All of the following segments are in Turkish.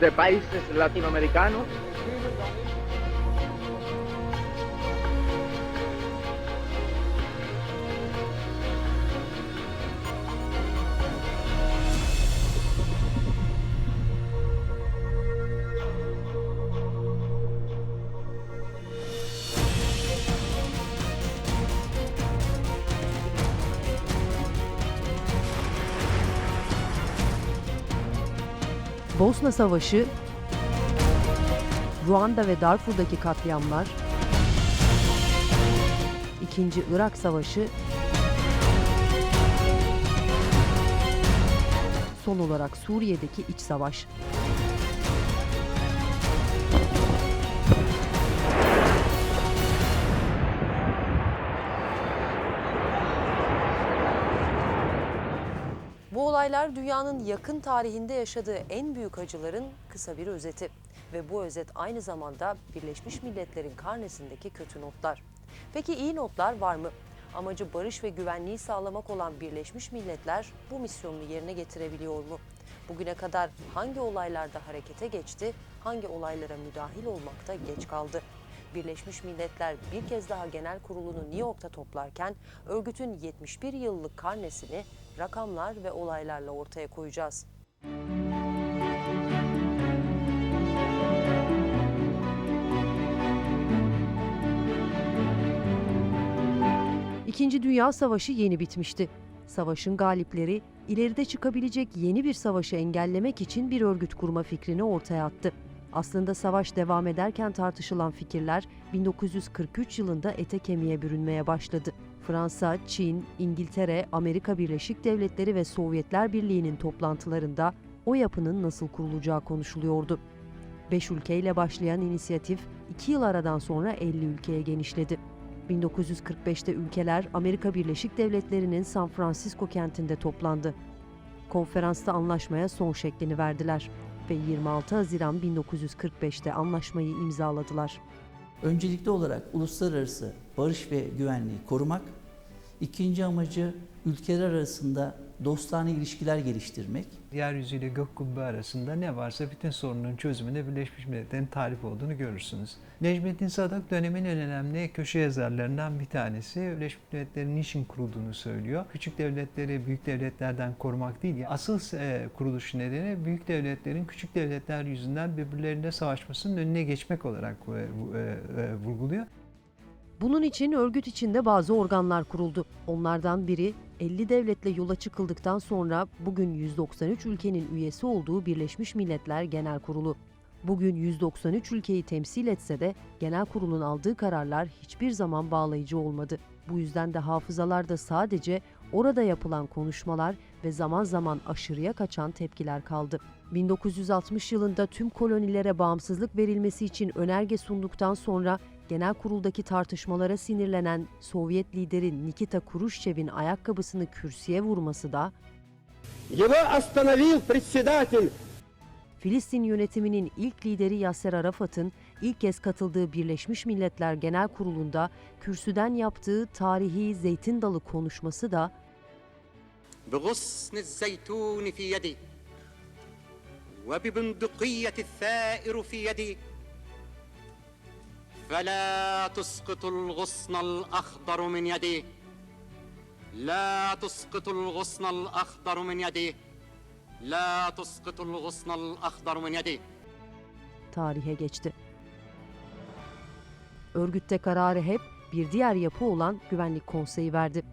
de países latinoamericanos Bosna Savaşı, Ruanda ve Darfur'daki katliamlar, İkinci Irak Savaşı, son olarak Suriye'deki iç savaş. Olaylar dünyanın yakın tarihinde yaşadığı en büyük acıların kısa bir özeti. Ve bu özet aynı zamanda Birleşmiş Milletler'in karnesindeki kötü notlar. Peki iyi notlar var mı? Amacı barış ve güvenliği sağlamak olan Birleşmiş Milletler bu misyonunu yerine getirebiliyor mu? Bugüne kadar hangi olaylarda harekete geçti, hangi olaylara müdahil olmakta geç kaldı? Birleşmiş Milletler bir kez daha genel kurulunu New York'ta toplarken örgütün 71 yıllık karnesini rakamlar ve olaylarla ortaya koyacağız. İkinci Dünya Savaşı yeni bitmişti. Savaşın galipleri ileride çıkabilecek yeni bir savaşı engellemek için bir örgüt kurma fikrini ortaya attı. Aslında savaş devam ederken tartışılan fikirler 1943 yılında ete kemiğe bürünmeye başladı. Fransa, Çin, İngiltere, Amerika Birleşik Devletleri ve Sovyetler Birliği'nin toplantılarında o yapının nasıl kurulacağı konuşuluyordu. Beş ülkeyle başlayan inisiyatif iki yıl aradan sonra 50 ülkeye genişledi. 1945'te ülkeler Amerika Birleşik Devletleri'nin San Francisco kentinde toplandı. Konferansta anlaşmaya son şeklini verdiler ve 26 Haziran 1945'te anlaşmayı imzaladılar. Öncelikli olarak uluslararası barış ve güvenliği korumak, ikinci amacı ülkeler arasında dostane ilişkiler geliştirmek, Yeryüzü ile gök kubbe arasında ne varsa bütün sorunların çözümünde Birleşmiş Milletler'in talip olduğunu görürsünüz. Necmettin Sadık dönemin en önemli köşe yazarlarından bir tanesi. Birleşmiş Milletler'in niçin kurulduğunu söylüyor. Küçük devletleri büyük devletlerden korumak değil. Asıl e, kuruluş nedeni büyük devletlerin küçük devletler yüzünden birbirlerine savaşmasının önüne geçmek olarak e, e, vurguluyor. Bunun için örgüt içinde bazı organlar kuruldu. Onlardan biri 50 devletle yola çıkıldıktan sonra bugün 193 ülkenin üyesi olduğu Birleşmiş Milletler Genel Kurulu. Bugün 193 ülkeyi temsil etse de genel kurulun aldığı kararlar hiçbir zaman bağlayıcı olmadı. Bu yüzden de hafızalarda sadece orada yapılan konuşmalar ve zaman zaman aşırıya kaçan tepkiler kaldı. 1960 yılında tüm kolonilere bağımsızlık verilmesi için önerge sunduktan sonra Genel Kurul'daki tartışmalara sinirlenen Sovyet lideri Nikita Khrushchev'in ayakkabısını kürsüye vurması da Filistin yönetiminin ilk lideri Yasser Arafat'ın ilk kez katıldığı Birleşmiş Milletler Genel Kurulu'nda kürsüden yaptığı tarihi zeytin dalı konuşması da بغصن الزيتون في يدي. فلا تسقط الغصن الأخضر من يدي لا تسقط الغصن الأخضر من يدي لا تسقط الغصن الأخضر من يدي tarihe geçti. Örgütte kararı hep bir diğer yapı olan Güvenlik Konseyi verdi.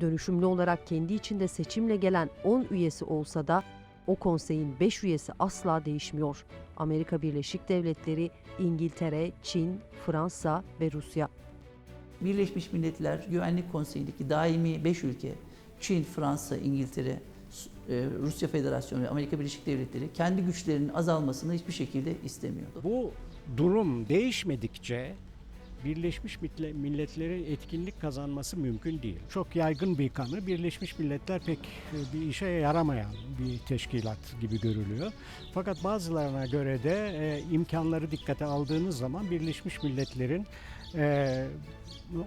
Dönüşümlü olarak kendi içinde seçimle gelen 10 üyesi olsa da o konseyin 5 üyesi asla değişmiyor. Amerika Birleşik Devletleri, İngiltere, Çin, Fransa ve Rusya. Birleşmiş Milletler Güvenlik Konseyi'ndeki daimi 5 ülke, Çin, Fransa, İngiltere, e, Rusya Federasyonu ve Amerika Birleşik Devletleri kendi güçlerinin azalmasını hiçbir şekilde istemiyor. Bu durum değişmedikçe Birleşmiş Mille- Milletler'in etkinlik kazanması mümkün değil. Çok yaygın bir kanı. Birleşmiş Milletler pek e, bir işe yaramayan bir teşkilat gibi görülüyor. Fakat bazılarına göre de e, imkanları dikkate aldığınız zaman Birleşmiş Milletler'in e,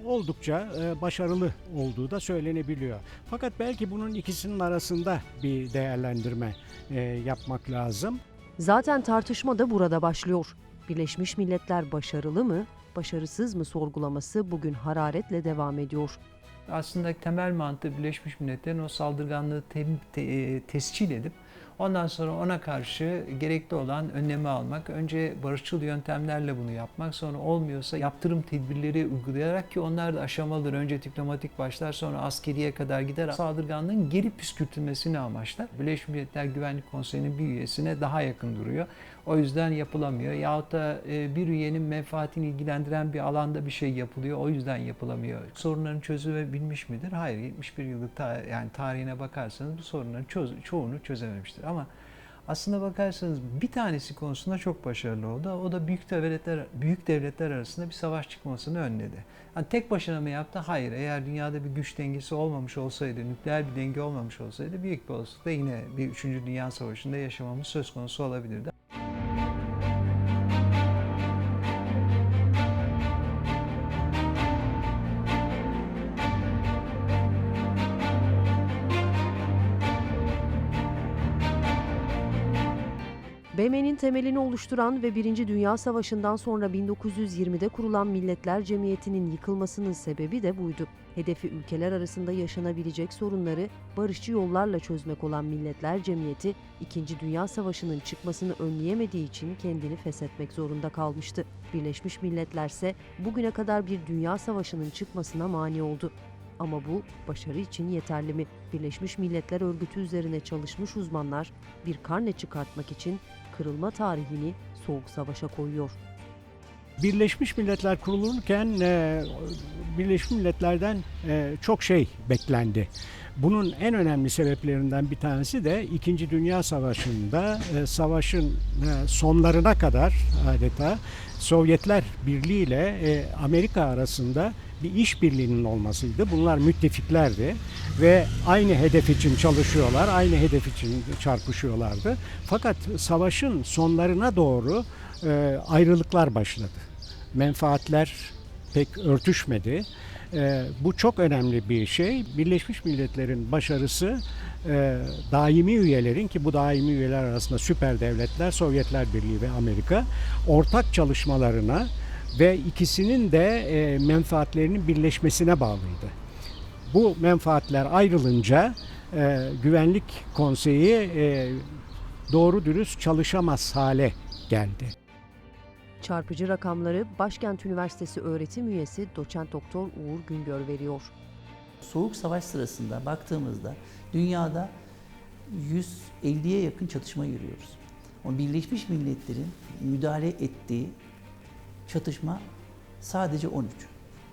oldukça e, başarılı olduğu da söylenebiliyor. Fakat belki bunun ikisinin arasında bir değerlendirme e, yapmak lazım. Zaten tartışma da burada başlıyor. Birleşmiş Milletler başarılı mı, başarısız mı sorgulaması bugün hararetle devam ediyor. Aslında temel mantığı Birleşmiş Milletler'in o saldırganlığı te- e, tescil edip ondan sonra ona karşı gerekli olan önlemi almak. Önce barışçıl yöntemlerle bunu yapmak, sonra olmuyorsa yaptırım tedbirleri uygulayarak ki onlar da aşamalıdır. Önce diplomatik başlar, sonra askeriye kadar gider. Saldırganlığın geri püskürtülmesini amaçlar. Birleşmiş Milletler Güvenlik Konseyi'nin bir üyesine daha yakın duruyor. O yüzden yapılamıyor. Yahut da e, bir üyenin menfaatini ilgilendiren bir alanda bir şey yapılıyor. O yüzden yapılamıyor. Sorunların çözülebilmiş midir? Hayır. 71 yıllık ta- yani tarihine bakarsanız bu sorunların çöz- çoğunu çözememiştir. Ama aslında bakarsanız bir tanesi konusunda çok başarılı oldu. O da büyük devletler büyük devletler arasında bir savaş çıkmasını önledi. Yani tek başına mı yaptı? Hayır. Eğer dünyada bir güç dengesi olmamış olsaydı, nükleer bir denge olmamış olsaydı büyük bir olasılıkla yine bir 3. Dünya Savaşı'nda yaşamamız söz konusu olabilirdi. BM'nin temelini oluşturan ve Birinci Dünya Savaşı'ndan sonra 1920'de kurulan Milletler Cemiyeti'nin yıkılmasının sebebi de buydu. Hedefi ülkeler arasında yaşanabilecek sorunları barışçı yollarla çözmek olan Milletler Cemiyeti, İkinci Dünya Savaşı'nın çıkmasını önleyemediği için kendini feshetmek zorunda kalmıştı. Birleşmiş Milletler ise bugüne kadar bir dünya savaşının çıkmasına mani oldu. Ama bu başarı için yeterli mi? Birleşmiş Milletler Örgütü üzerine çalışmış uzmanlar bir karne çıkartmak için kırılma tarihini Soğuk Savaş'a koyuyor. Birleşmiş Milletler kurulurken e, Birleşmiş Milletler'den e, çok şey beklendi. Bunun en önemli sebeplerinden bir tanesi de İkinci Dünya Savaşı'nda e, savaşın sonlarına kadar adeta Sovyetler Birliği ile Amerika arasında bir işbirliğinin olmasıydı. Bunlar müttefiklerdi ve aynı hedef için çalışıyorlar, aynı hedef için çarpışıyorlardı. Fakat savaşın sonlarına doğru e, ayrılıklar başladı. Menfaatler pek örtüşmedi. E, bu çok önemli bir şey. Birleşmiş Milletler'in başarısı e, daimi üyelerin ki bu daimi üyeler arasında süper devletler, Sovyetler Birliği ve Amerika ortak çalışmalarına ve ikisinin de e, menfaatlerinin birleşmesine bağlıydı. Bu menfaatler ayrılınca e, Güvenlik Konseyi e, doğru dürüst çalışamaz hale geldi. Çarpıcı rakamları Başkent Üniversitesi öğretim üyesi doçent doktor Uğur Güngör veriyor. Soğuk Savaş sırasında baktığımızda dünyada 150'ye yakın çatışma görüyoruz. Ama Birleşmiş Milletler'in müdahale ettiği çatışma sadece 13.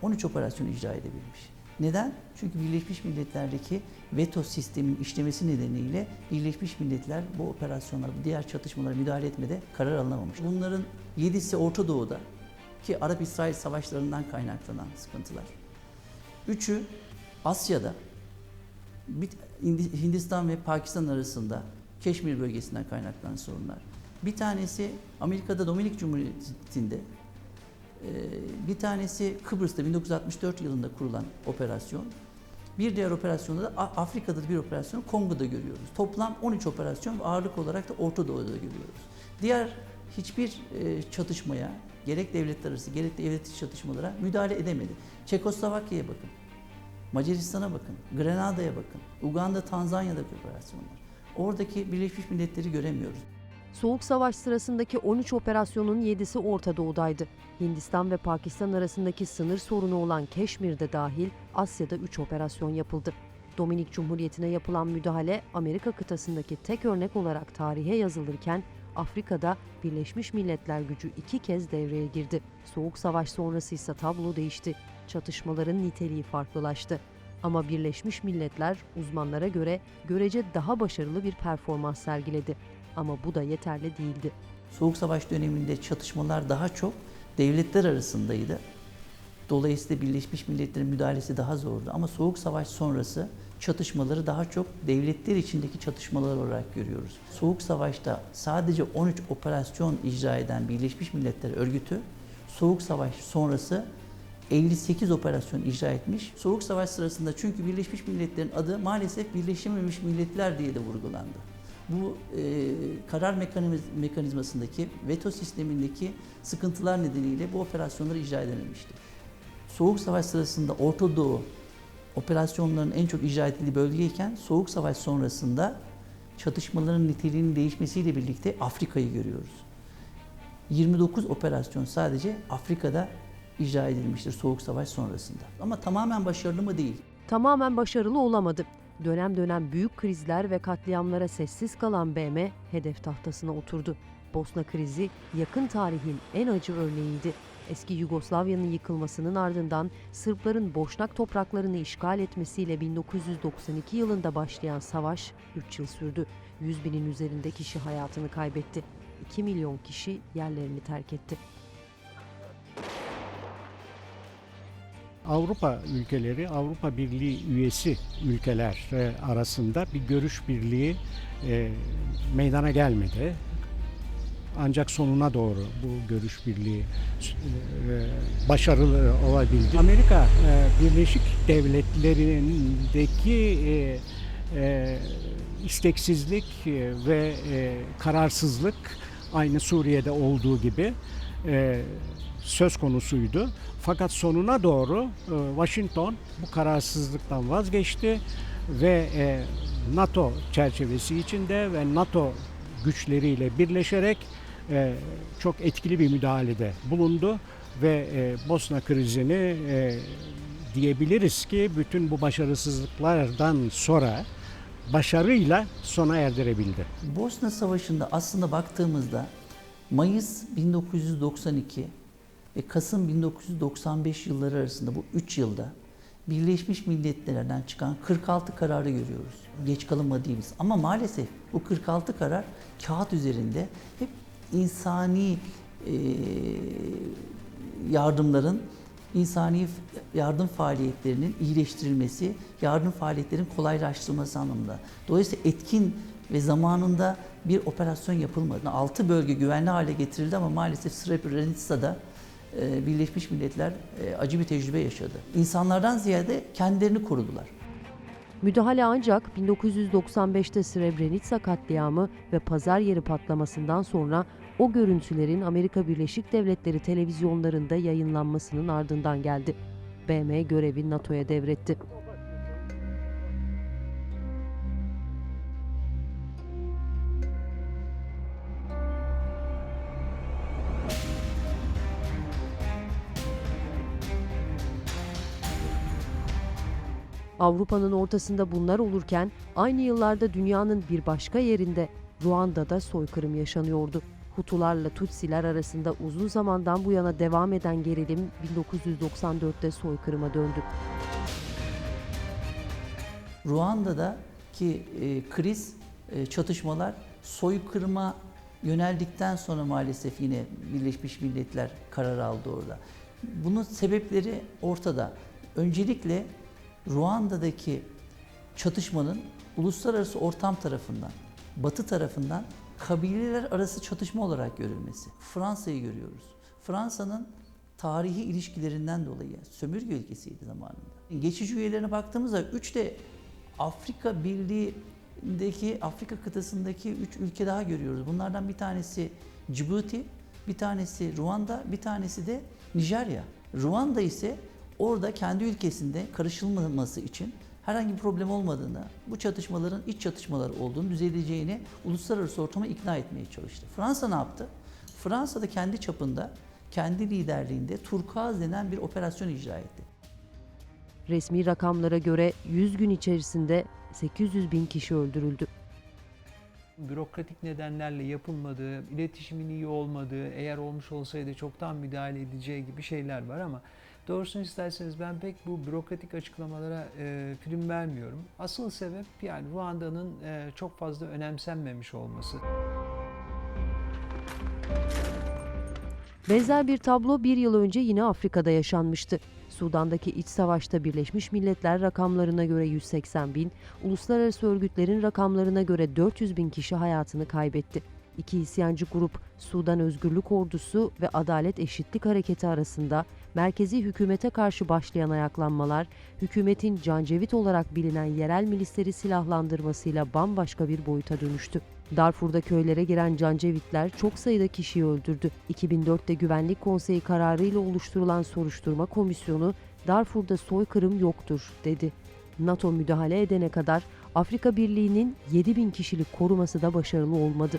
13 operasyon icra edebilmiş. Neden? Çünkü Birleşmiş Milletler'deki veto sistemin işlemesi nedeniyle Birleşmiş Milletler bu operasyonlara, diğer çatışmalara müdahale etmede karar alınamamış. Bunların 7'si Orta Doğu'da ki Arap-İsrail savaşlarından kaynaklanan sıkıntılar. Üçü Asya'da, Hindistan ve Pakistan arasında Keşmir bölgesinden kaynaklanan sorunlar. Bir tanesi Amerika'da Dominik Cumhuriyeti'nde, bir tanesi Kıbrıs'ta 1964 yılında kurulan operasyon. Bir diğer operasyonda da Afrika'da bir operasyon Kongo'da görüyoruz. Toplam 13 operasyon ve ağırlık olarak da Orta Doğu'da görüyoruz. Diğer hiçbir e, çatışmaya, gerek devletler arası gerek de devlet içi çatışmalara müdahale edemedi. Çekoslovakya'ya bakın. Macaristan'a bakın, Grenada'ya bakın, Uganda, Tanzanya'daki operasyonlar. Oradaki Birleşmiş Milletleri göremiyoruz. Soğuk Savaş sırasındaki 13 operasyonun 7'si Orta Doğu'daydı. Hindistan ve Pakistan arasındaki sınır sorunu olan Keşmir'de dahil Asya'da 3 operasyon yapıldı. Dominik Cumhuriyeti'ne yapılan müdahale Amerika kıtasındaki tek örnek olarak tarihe yazılırken Afrika'da Birleşmiş Milletler gücü iki kez devreye girdi. Soğuk Savaş sonrası ise tablo değişti. Çatışmaların niteliği farklılaştı. Ama Birleşmiş Milletler uzmanlara göre görece daha başarılı bir performans sergiledi. Ama bu da yeterli değildi. Soğuk Savaş döneminde çatışmalar daha çok devletler arasındaydı. Dolayısıyla Birleşmiş Milletler'in müdahalesi daha zordu. Ama Soğuk Savaş sonrası çatışmaları daha çok devletler içindeki çatışmalar olarak görüyoruz. Soğuk Savaş'ta sadece 13 operasyon icra eden Birleşmiş Milletler Örgütü, Soğuk Savaş sonrası 58 operasyon icra etmiş. Soğuk Savaş sırasında çünkü Birleşmiş Milletler'in adı maalesef Birleşememiş Milletler diye de vurgulandı. Bu e, karar mekanizm- mekanizmasındaki, veto sistemindeki sıkıntılar nedeniyle bu operasyonları icra edememişti. Soğuk Savaş sırasında Orta Doğu operasyonların en çok icra edildiği bölgeyken Soğuk Savaş sonrasında çatışmaların niteliğinin değişmesiyle birlikte Afrika'yı görüyoruz. 29 operasyon sadece Afrika'da icra edilmiştir Soğuk Savaş sonrasında. Ama tamamen başarılı mı değil? Tamamen başarılı olamadı. Dönem dönem büyük krizler ve katliamlara sessiz kalan BM hedef tahtasına oturdu. Bosna krizi yakın tarihin en acı örneğiydi. Eski Yugoslavya'nın yıkılmasının ardından Sırpların Boşnak topraklarını işgal etmesiyle 1992 yılında başlayan savaş 3 yıl sürdü. 100 binin üzerinde kişi hayatını kaybetti. 2 milyon kişi yerlerini terk etti. Avrupa ülkeleri, Avrupa Birliği üyesi ülkeler e, arasında bir görüş birliği e, meydana gelmedi. Ancak sonuna doğru bu görüş birliği e, başarılı olabildi. Amerika Birleşik Devletleri'ndeki isteksizlik ve kararsızlık aynı Suriye'de olduğu gibi söz konusuydu. Fakat sonuna doğru e, Washington bu kararsızlıktan vazgeçti ve e, NATO çerçevesi içinde ve NATO güçleriyle birleşerek e, çok etkili bir müdahalede bulundu ve Bosna krizini diyebiliriz ki bütün bu başarısızlıklardan sonra başarıyla sona erdirebildi. Bosna Savaşı'nda aslında baktığımızda Mayıs 1992 ve Kasım 1995 yılları arasında bu 3 yılda Birleşmiş Milletler'den çıkan 46 kararı görüyoruz. Geç kalınmadığımız ama maalesef bu 46 karar kağıt üzerinde hep insani e, yardımların, insani yardım faaliyetlerinin iyileştirilmesi, yardım faaliyetlerinin kolaylaştırılması anlamında. Dolayısıyla etkin ve zamanında bir operasyon yapılmadı. 6 bölge güvenli hale getirildi ama maalesef Srebrenica'da Birleşmiş Milletler e, acı bir tecrübe yaşadı. İnsanlardan ziyade kendilerini korudular. Müdahale ancak 1995'te Srebrenica katliamı ve pazar yeri patlamasından sonra o görüntülerin Amerika Birleşik Devletleri televizyonlarında yayınlanmasının ardından geldi. BM görevi NATO'ya devretti. Avrupa'nın ortasında bunlar olurken aynı yıllarda dünyanın bir başka yerinde Ruanda'da soykırım yaşanıyordu. Hutularla Tutsiler arasında uzun zamandan bu yana devam eden gerilim 1994'te soykırıma döndü. Ruanda'daki e, kriz, e, çatışmalar soykırıma yöneldikten sonra maalesef yine Birleşmiş Milletler karar aldı orada. Bunun sebepleri ortada. Öncelikle Ruanda'daki çatışmanın uluslararası ortam tarafından, Batı tarafından kabileler arası çatışma olarak görülmesi. Fransa'yı görüyoruz. Fransa'nın tarihi ilişkilerinden dolayı sömürge ülkesiydi zamanında. Geçici üyelerine baktığımızda üç de Afrika Birliği'ndeki, Afrika kıtasındaki üç ülke daha görüyoruz. Bunlardan bir tanesi Djibouti, bir tanesi Ruanda, bir tanesi de Nijerya. Ruanda ise orada kendi ülkesinde karışılmaması için herhangi bir problem olmadığını, bu çatışmaların iç çatışmalar olduğunu, düzeleceğini uluslararası ortama ikna etmeye çalıştı. Fransa ne yaptı? Fransa da kendi çapında, kendi liderliğinde Turkuaz denen bir operasyon icra etti. Resmi rakamlara göre 100 gün içerisinde 800 bin kişi öldürüldü. bürokratik nedenlerle yapılmadığı, iletişimin iyi olmadığı, eğer olmuş olsaydı çoktan müdahale edeceği gibi şeyler var ama doğrusunu isterseniz ben pek bu bürokratik açıklamalara e, prim vermiyorum. Asıl sebep yani Ruanda'nın e, çok fazla önemsenmemiş olması. Benzer bir tablo bir yıl önce yine Afrika'da yaşanmıştı. Sudan'daki iç savaşta Birleşmiş Milletler rakamlarına göre 180 bin, uluslararası örgütlerin rakamlarına göre 400 bin kişi hayatını kaybetti. İki isyancı grup Sudan Özgürlük Ordusu ve Adalet Eşitlik Hareketi arasında merkezi hükümete karşı başlayan ayaklanmalar, hükümetin cancevit olarak bilinen yerel milisleri silahlandırmasıyla bambaşka bir boyuta dönüştü. Darfur'da köylere giren cancevitler çok sayıda kişiyi öldürdü. 2004'te Güvenlik Konseyi kararıyla oluşturulan soruşturma komisyonu Darfur'da soykırım yoktur dedi. NATO müdahale edene kadar Afrika Birliği'nin 7 bin kişilik koruması da başarılı olmadı.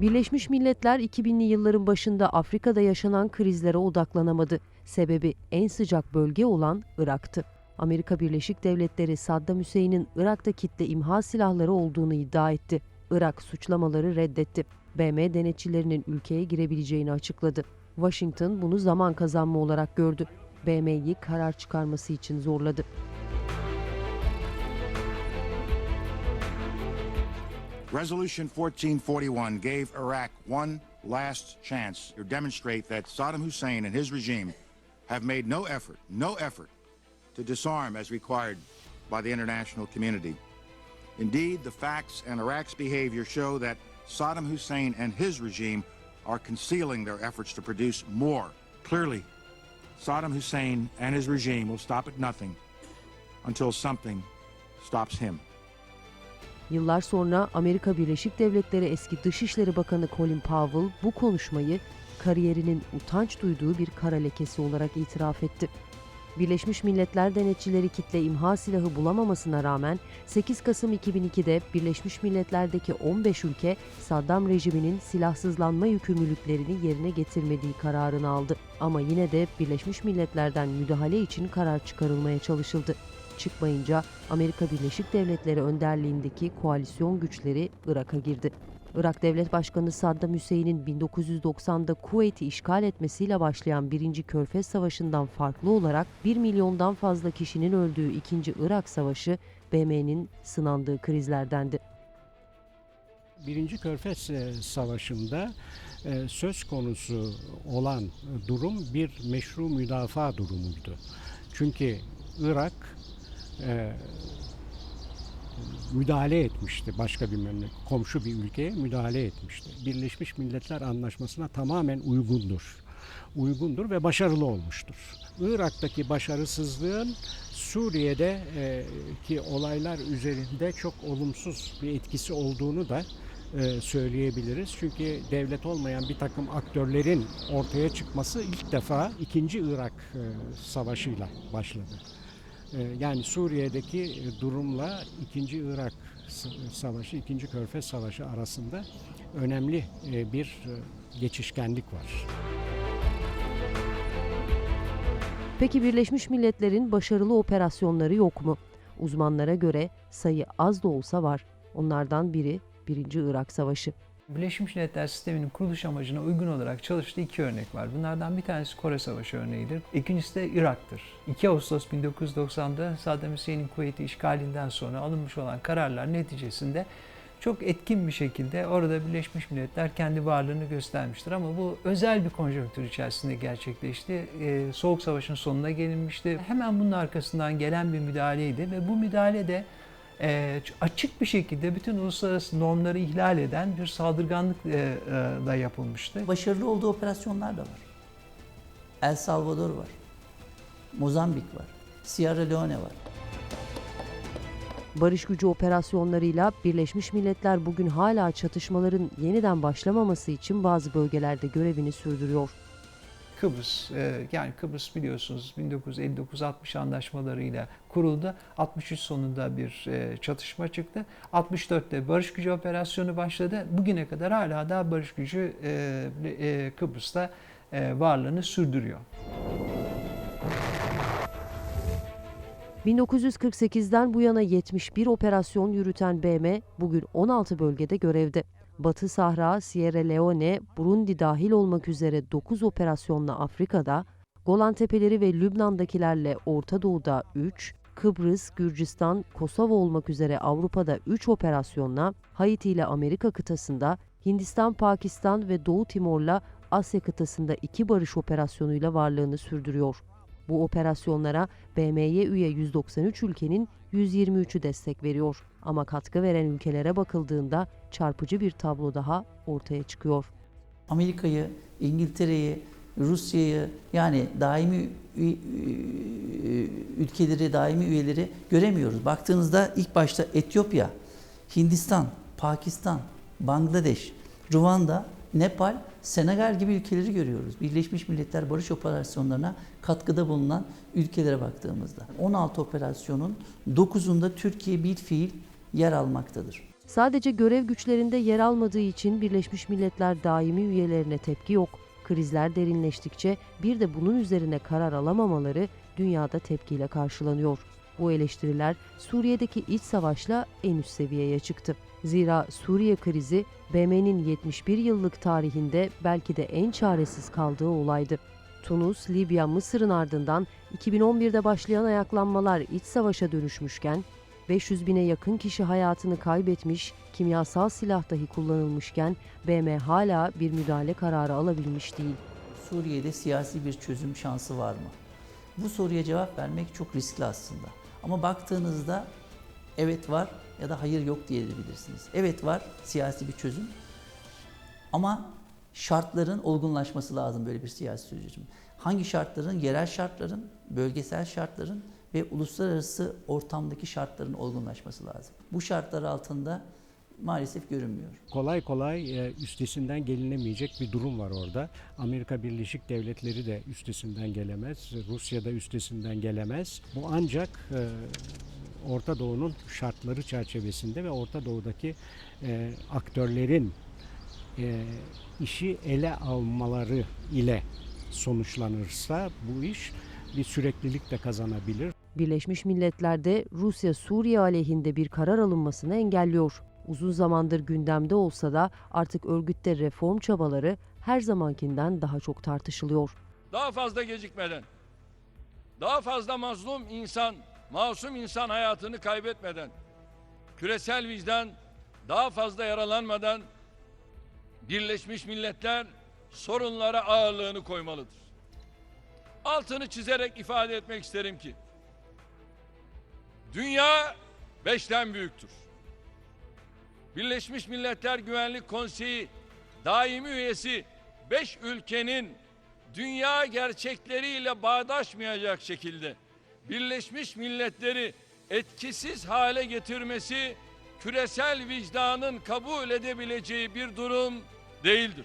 Birleşmiş Milletler 2000'li yılların başında Afrika'da yaşanan krizlere odaklanamadı. Sebebi en sıcak bölge olan Irak'tı. Amerika Birleşik Devletleri Saddam Hüseyin'in Irak'ta kitle imha silahları olduğunu iddia etti. Irak suçlamaları reddetti. BM denetçilerinin ülkeye girebileceğini açıkladı. Washington bunu zaman kazanma olarak gördü. BM'yi karar çıkarması için zorladı. Resolution 1441 gave Iraq one last chance to demonstrate that Saddam Hussein and his regime have made no effort, no effort to disarm as required by the international community. Indeed, the facts and Iraq's behavior show that Saddam Hussein and his regime are concealing their efforts to produce more. Clearly, Saddam Hussein and his regime will stop at nothing until something stops him. Yıllar sonra Amerika Birleşik Devletleri eski Dışişleri Bakanı Colin Powell bu konuşmayı kariyerinin utanç duyduğu bir kara lekesi olarak itiraf etti. Birleşmiş Milletler denetçileri kitle imha silahı bulamamasına rağmen 8 Kasım 2002'de Birleşmiş Milletler'deki 15 ülke Saddam rejiminin silahsızlanma yükümlülüklerini yerine getirmediği kararını aldı. Ama yine de Birleşmiş Milletler'den müdahale için karar çıkarılmaya çalışıldı çıkmayınca Amerika Birleşik Devletleri önderliğindeki koalisyon güçleri Irak'a girdi. Irak Devlet Başkanı Saddam Hüseyin'in 1990'da Kuveyt'i işgal etmesiyle başlayan 1. Körfez Savaşı'ndan farklı olarak 1 milyondan fazla kişinin öldüğü 2. Irak Savaşı BM'nin sınandığı krizlerdendi. Birinci Körfez e, Savaşı'nda e, söz konusu olan durum bir meşru müdafaa durumuydu. Çünkü Irak e, müdahale etmişti başka bir memleket, komşu bir ülkeye müdahale etmişti. Birleşmiş Milletler Anlaşması'na tamamen uygundur. Uygundur ve başarılı olmuştur. Irak'taki başarısızlığın Suriye'de e, ki olaylar üzerinde çok olumsuz bir etkisi olduğunu da e, söyleyebiliriz. Çünkü devlet olmayan bir takım aktörlerin ortaya çıkması ilk defa 2. Irak e, Savaşı'yla başladı. E, yani Suriye'deki e, durumla 2. Irak S- Savaşı, 2. Körfez Savaşı arasında önemli e, bir e, geçişkenlik var. Peki Birleşmiş Milletler'in başarılı operasyonları yok mu? Uzmanlara göre sayı az da olsa var. Onlardan biri 1. Irak Savaşı. Birleşmiş Milletler sisteminin kuruluş amacına uygun olarak çalıştığı iki örnek var. Bunlardan bir tanesi Kore Savaşı örneğidir. İkincisi de Irak'tır. 2 Ağustos 1990'da Saddam Hüseyin'in Kuveyt'i işgalinden sonra alınmış olan kararlar neticesinde çok etkin bir şekilde orada Birleşmiş Milletler kendi varlığını göstermiştir. Ama bu özel bir konjonktür içerisinde gerçekleşti. Ee, Soğuk Savaş'ın sonuna gelinmişti. Hemen bunun arkasından gelen bir müdahaleydi ve bu müdahale de e, açık bir şekilde bütün uluslararası normları ihlal eden bir saldırganlık e, e, da yapılmıştı. Başarılı olduğu operasyonlar da var. El Salvador var. Mozambik var. Sierra Leone var. Barış gücü operasyonlarıyla Birleşmiş Milletler bugün hala çatışmaların yeniden başlamaması için bazı bölgelerde görevini sürdürüyor. Kıbrıs, e, yani Kıbrıs biliyorsunuz 1959-60 anlaşmalarıyla kuruldu. 63 sonunda bir e, çatışma çıktı. 64'te barış gücü operasyonu başladı. Bugüne kadar hala da barış gücü e, e, Kıbrıs'ta e, varlığını sürdürüyor. 1948'den bu yana 71 operasyon yürüten BM bugün 16 bölgede görevde. Batı Sahra, Sierra Leone, Burundi dahil olmak üzere 9 operasyonla Afrika'da, Golan Tepeleri ve Lübnan'dakilerle Orta Doğu'da 3, Kıbrıs, Gürcistan, Kosova olmak üzere Avrupa'da 3 operasyonla, Haiti ile Amerika kıtasında, Hindistan, Pakistan ve Doğu Timor'la Asya kıtasında 2 barış operasyonuyla varlığını sürdürüyor. Bu operasyonlara BM'ye üye 193 ülkenin 123'ü destek veriyor. Ama katkı veren ülkelere bakıldığında çarpıcı bir tablo daha ortaya çıkıyor. Amerika'yı, İngiltere'yi, Rusya'yı yani daimi ülkeleri, daimi üyeleri göremiyoruz. Baktığınızda ilk başta Etiyopya, Hindistan, Pakistan, Bangladeş, Ruanda, Nepal, Senegal gibi ülkeleri görüyoruz. Birleşmiş Milletler Barış Operasyonlarına katkıda bulunan ülkelere baktığımızda. 16 operasyonun 9'unda Türkiye bir fiil yer almaktadır. Sadece görev güçlerinde yer almadığı için Birleşmiş Milletler daimi üyelerine tepki yok. Krizler derinleştikçe bir de bunun üzerine karar alamamaları dünyada tepkiyle karşılanıyor. Bu eleştiriler Suriye'deki iç savaşla en üst seviyeye çıktı. Zira Suriye krizi BM'nin 71 yıllık tarihinde belki de en çaresiz kaldığı olaydı. Tunus, Libya, Mısır'ın ardından 2011'de başlayan ayaklanmalar iç savaşa dönüşmüşken 500 bine yakın kişi hayatını kaybetmiş, kimyasal silah dahi kullanılmışken BM hala bir müdahale kararı alabilmiş değil. Suriye'de siyasi bir çözüm şansı var mı? Bu soruya cevap vermek çok riskli aslında. Ama baktığınızda evet var ya da hayır yok diyebilirsiniz. Evet var siyasi bir çözüm. Ama şartların olgunlaşması lazım böyle bir siyasi çözüm. Hangi şartların? Yerel şartların, bölgesel şartların ve uluslararası ortamdaki şartların olgunlaşması lazım. Bu şartlar altında maalesef görünmüyor. Kolay kolay e, üstesinden gelinemeyecek bir durum var orada. Amerika Birleşik Devletleri de üstesinden gelemez, Rusya da üstesinden gelemez. Bu ancak e, Orta Doğu'nun şartları çerçevesinde ve Orta Doğu'daki e, aktörlerin e, işi ele almaları ile sonuçlanırsa bu iş bir süreklilik de kazanabilir. Birleşmiş Milletler'de Rusya Suriye aleyhinde bir karar alınmasını engelliyor. Uzun zamandır gündemde olsa da artık örgütte reform çabaları her zamankinden daha çok tartışılıyor. daha fazla gecikmeden, daha fazla mazlum insan, masum insan hayatını kaybetmeden, küresel vicdan daha fazla yaralanmadan Birleşmiş Milletler sorunlara ağırlığını koymalıdır. Altını çizerek ifade etmek isterim ki dünya beşten büyüktür. Birleşmiş Milletler Güvenlik Konseyi daimi üyesi beş ülkenin dünya gerçekleriyle bağdaşmayacak şekilde Birleşmiş Milletleri etkisiz hale getirmesi küresel vicdanın kabul edebileceği bir durum değildir.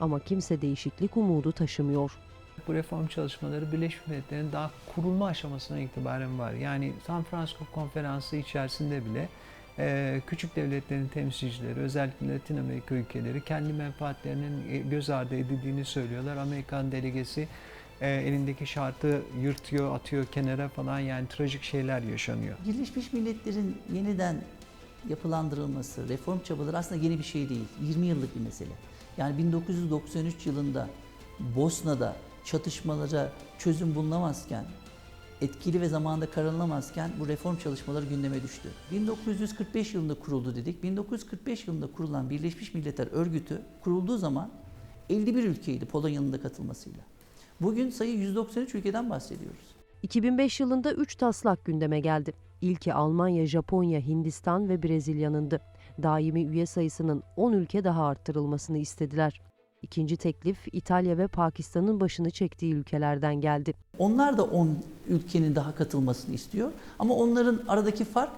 Ama kimse değişiklik umudu taşımıyor. Bu reform çalışmaları Birleşmiş Milletler'in daha kurulma aşamasına itibaren var. Yani San Francisco Konferansı içerisinde bile e, küçük devletlerin temsilcileri, özellikle Latin Amerika ülkeleri kendi menfaatlerinin e, göz ardı edildiğini söylüyorlar. Amerikan delegesi e, elindeki şartı yırtıyor, atıyor kenara falan yani trajik şeyler yaşanıyor. Birleşmiş Milletler'in yeniden yapılandırılması, reform çabaları aslında yeni bir şey değil. 20 yıllık bir mesele. Yani 1993 yılında Bosna'da çatışmalara çözüm bulunamazken, etkili ve zamanında kararlanamazken bu reform çalışmaları gündeme düştü. 1945 yılında kuruldu dedik. 1945 yılında kurulan Birleşmiş Milletler Örgütü kurulduğu zaman 51 ülkeydi Polonya'nın da katılmasıyla. Bugün sayı 193 ülkeden bahsediyoruz. 2005 yılında 3 taslak gündeme geldi. İlki Almanya, Japonya, Hindistan ve Brezilya'nındı. Daimi üye sayısının 10 ülke daha arttırılmasını istediler. İkinci teklif İtalya ve Pakistan'ın başını çektiği ülkelerden geldi. Onlar da 10 ülkenin daha katılmasını istiyor. Ama onların aradaki fark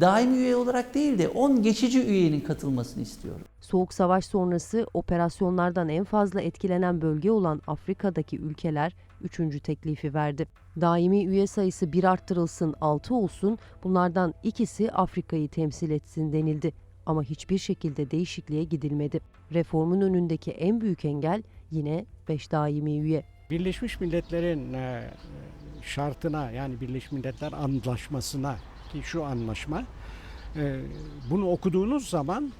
daimi üye olarak değil de 10 geçici üyenin katılmasını istiyor. Soğuk Savaş sonrası operasyonlardan en fazla etkilenen bölge olan Afrika'daki ülkeler üçüncü teklifi verdi. Daimi üye sayısı bir arttırılsın 6 olsun bunlardan ikisi Afrika'yı temsil etsin denildi. Ama hiçbir şekilde değişikliğe gidilmedi. Reformun önündeki en büyük engel yine 5 daimi üye. Birleşmiş Milletler'in e, şartına yani Birleşmiş Milletler Antlaşması'na ki şu anlaşma e, bunu okuduğunuz zaman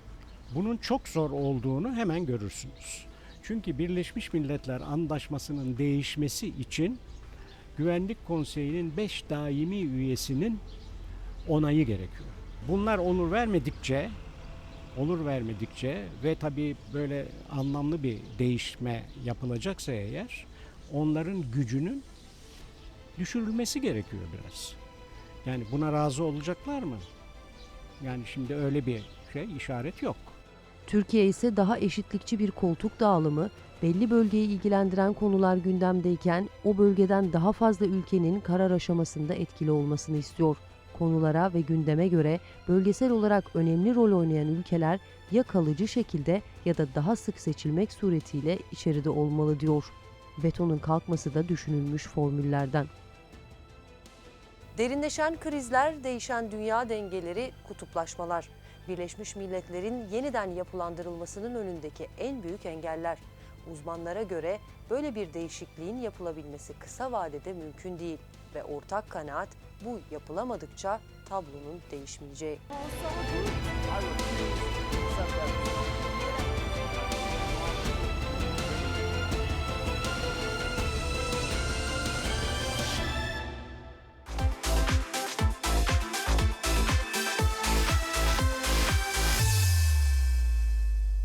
bunun çok zor olduğunu hemen görürsünüz. Çünkü Birleşmiş Milletler Antlaşması'nın değişmesi için Güvenlik Konseyi'nin 5 daimi üyesinin onayı gerekiyor. Bunlar onur vermedikçe onur vermedikçe ve tabii böyle anlamlı bir değişme yapılacaksa eğer onların gücünün düşürülmesi gerekiyor biraz. Yani buna razı olacaklar mı? Yani şimdi öyle bir şey işaret yok. Türkiye ise daha eşitlikçi bir koltuk dağılımı, belli bölgeyi ilgilendiren konular gündemdeyken o bölgeden daha fazla ülkenin karar aşamasında etkili olmasını istiyor. Konulara ve gündeme göre bölgesel olarak önemli rol oynayan ülkeler ya kalıcı şekilde ya da daha sık seçilmek suretiyle içeride olmalı diyor. Vetonun kalkması da düşünülmüş formüllerden. Derinleşen krizler, değişen dünya dengeleri, kutuplaşmalar, Birleşmiş Milletler'in yeniden yapılandırılmasının önündeki en büyük engeller. Uzmanlara göre böyle bir değişikliğin yapılabilmesi kısa vadede mümkün değil ve ortak kanaat bu yapılamadıkça tablonun değişmeyeceği.